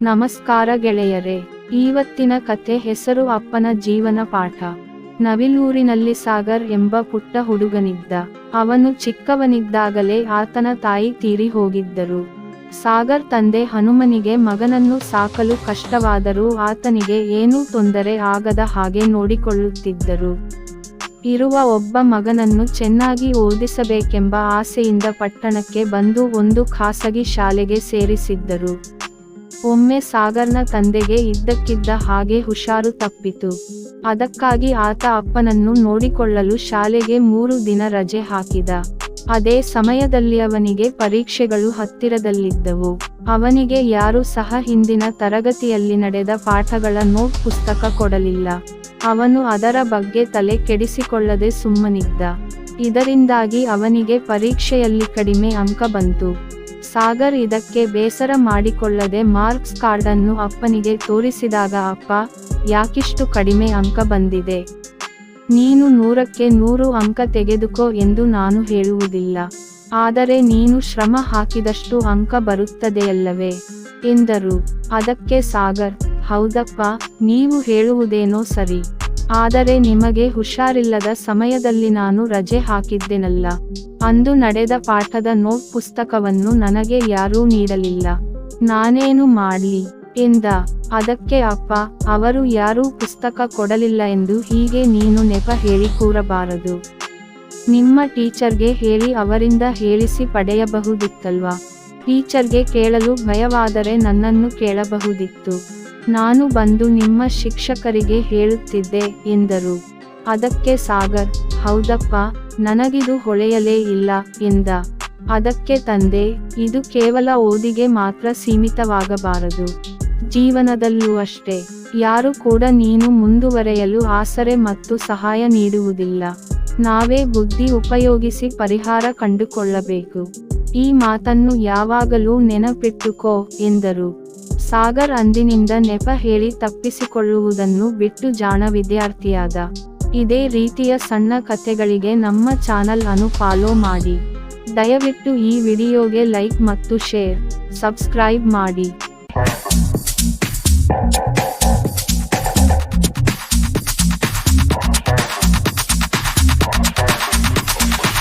ನಮಸ್ಕಾರ ಗೆಳೆಯರೇ ಇವತ್ತಿನ ಕಥೆ ಹೆಸರು ಅಪ್ಪನ ಜೀವನ ಪಾಠ. ನವಿಲೂರಿನಲ್ಲಿ ಸಾಗರ್ ಎಂಬ ಪುಟ್ಟ ಹುಡುಗನಿದ್ದ. ಅವನು ಚಿಕ್ಕವನಿದ್ದಾಗಲೇ ಆತನ ತಾಯಿ ತೀರಿ ಹೋಗಿದ್ದರು. ಸಾಗರ್ ತಂದೆ ಹನುಮನಿಗೆ ಮಗನನ್ನು ಸಾಕಲು ಕಷ್ಟವಾದರೂ ಆತನಿಗೆ ಏನೂ ತೊಂದರೆ ಆಗದ ಹಾಗೆ ನೋಡಿಕೊಳ್ಳುತ್ತಿದ್ದರು. ಇರುವ ಒಬ್ಬ ಮಗನನ್ನು ಚೆನ್ನಾಗಿ ಓದಿಸಬೇಕೆಂಬ ಆಸೆಯಿಂದ ಪಟ್ಟಣಕ್ಕೆ ಬಂದು ಒಂದು ಖಾಸಗಿ ಶಾಲೆಗೆ ಸೇರಿಸಿದ್ದರು. ಒಮ್ಮೆ ಸಾಗರ್ನ ತಂದೆಗೆ ಇದ್ದಕ್ಕಿದ್ದ ಹಾಗೆ ಹುಷಾರು ತಪ್ಪಿತು. ಅದಕ್ಕಾಗಿ ಆತ ಅಪ್ಪನನ್ನು ನೋಡಿಕೊಳ್ಳಲು ಶಾಲೆಗೆ ಮೂರು ದಿನ ರಜೆ ಹಾಕಿದ. ಅದೇ ಸಮಯದಲ್ಲಿ ಅವನಿಗೆ ಪರೀಕ್ಷೆಗಳು ಹತ್ತಿರದಲ್ಲಿದ್ದವು. ಅವನಿಗೆ ಯಾರೂ ಸಹ ಹಿಂದಿನ ತರಗತಿಯಲ್ಲಿ ನಡೆದ ಪಾಠಗಳ ನೋಟ್ ಪುಸ್ತಕ ಕೊಡಲಿಲ್ಲ. ಅವನು ಅದರ ಬಗ್ಗೆ ತಲೆ ಕೆಡಿಸಿಕೊಳ್ಳದೆ ಸುಮ್ಮನಿದ್ದ. ಇದರಿಂದಾಗಿ ಅವನಿಗೆ ಪರೀಕ್ಷೆಯಲ್ಲಿ ಕಡಿಮೆ ಅಂಕ ಬಂತು. ಸಾಗರ್ ಇದಕ್ಕೆ ಬೇಸರ ಮಾಡಿಕೊಳ್ಳದೆ ಮಾರ್ಕ್ಸ್ ಕಾರ್ಡನ್ನು ಅಪ್ಪನಿಗೆ ತೋರಿಸಿದಾಗ, ಅಪ್ಪ, ಯಾಕಿಷ್ಟು ಕಡಿಮೆ ಅಂಕ ಬಂದಿದೆ? ನೀನು ನೂರಕ್ಕೆ ನೂರು ಅಂಕ ತೆಗೆದುಕೋ ಎಂದು ನಾನು ಹೇಳುವುದಿಲ್ಲ. ಆದರೆ ನೀನು ಶ್ರಮ ಹಾಕಿದಷ್ಟು ಅಂಕ ಬರುತ್ತದೆಯಲ್ಲವೇ? ಎಂದರು. ಅದಕ್ಕೆ ಸಾಗರ್, ಹೌದಪ್ಪ, ನೀವು ಹೇಳುವುದೇನೋ ಸರಿ. ಆದರೆ ನಿಮಗೆ ಹುಷಾರಿಲ್ಲದ ಸಮಯದಲ್ಲಿ ನಾನು ರಜೆ ಹಾಕಿದ್ದೆನಲ್ಲ. ಅಂದು ನಡೆದ ಪಾಠದ ನೋಟ್ ಪುಸ್ತಕವನ್ನು ನನಗೆ ಯಾರೂ ನೀಡಲಿಲ್ಲ. ನಾನೇನು ಮಾಡಲಿ? ಎಂದ. ಅದಕ್ಕೆ ಅಪ್ಪ, ಅವರು ಯಾರೂ ಪುಸ್ತಕ ಕೊಡಲಿಲ್ಲ ಎಂದು ಹೀಗೆ ನೀನು ನೆಪ ಹೇಳಿ ಕೂರಬಾರದು. ನಿಮ್ಮ ಟೀಚರ್ಗೆ ಹೇಳಿ ಅವರಿಂದ ಹೇಳಿಸಿ ಪಡೆಯಬಹುದಿತ್ತಲ್ವಾ? ಟೀಚರ್ಗೆ ಕೇಳಲು ಭಯವಾದರೆ ನನ್ನನ್ನು ಕೇಳಬಹುದಿತ್ತು. ನಾನು ಬಂದು ನಿಮ್ಮ ಶಿಕ್ಷಕರಿಗೆ ಹೇಳುತ್ತಿದ್ದೆ, ಎಂದರು. ಅದಕ್ಕೆ ಸಾಗರ್ ಹೌದಪ್ಪ, ನನಗಿದು ಹೊಳೆಯಲೇ ಇಲ್ಲ, ಎಂದ. ಅದಕ್ಕೆ ತಂದೆ, ಇದು ಕೇವಲ ಓದಿಗೆ ಮಾತ್ರ ಸೀಮಿತವಾಗಬಾರದು. ಜೀವನದಲ್ಲೂ ಅಷ್ಟೇ, ಯಾರು ಕೂಡ ನೀನು ಮುಂದುವರೆಯಲು ಆಸರೆ ಮತ್ತು ಸಹಾಯ ನೀಡುವುದಿಲ್ಲ. ನಾವೇ ಬುದ್ಧಿ ಉಪಯೋಗಿಸಿ ಪರಿಹಾರ ಕಂಡುಕೊಳ್ಳಬೇಕು. ಈ ಮಾತನ್ನು ಯಾವಾಗಲೂ ನೆನಪಿಟ್ಟುಕೋ, ಎಂದರು. ಸಾಗರ್ ಅಂದಿನಿಂದ ನೆಪ ಹೇಳಿ ತಪ್ಪಿಸಿಕೊಳ್ಳುವುದನ್ನು ಬಿಟ್ಟು ಜಾಣ ವಿದ್ಯಾರ್ಥಿಯಾದ. ಇದೇ ರೀತಿಯ ಸಣ್ಣ ಕಥೆಗಳಿಗೆ ನಮ್ಮ ಚಾನಲ್ ಅನ್ನು ಫಾಲೋ ಮಾಡಿ. ದಯವಿಟ್ಟು ಈ ವಿಡಿಯೋಗೆ ಲೈಕ್ ಮತ್ತು ಶೇರ್ ಸಬ್ಸ್ಕ್ರೈಬ್ ಮಾಡಿ.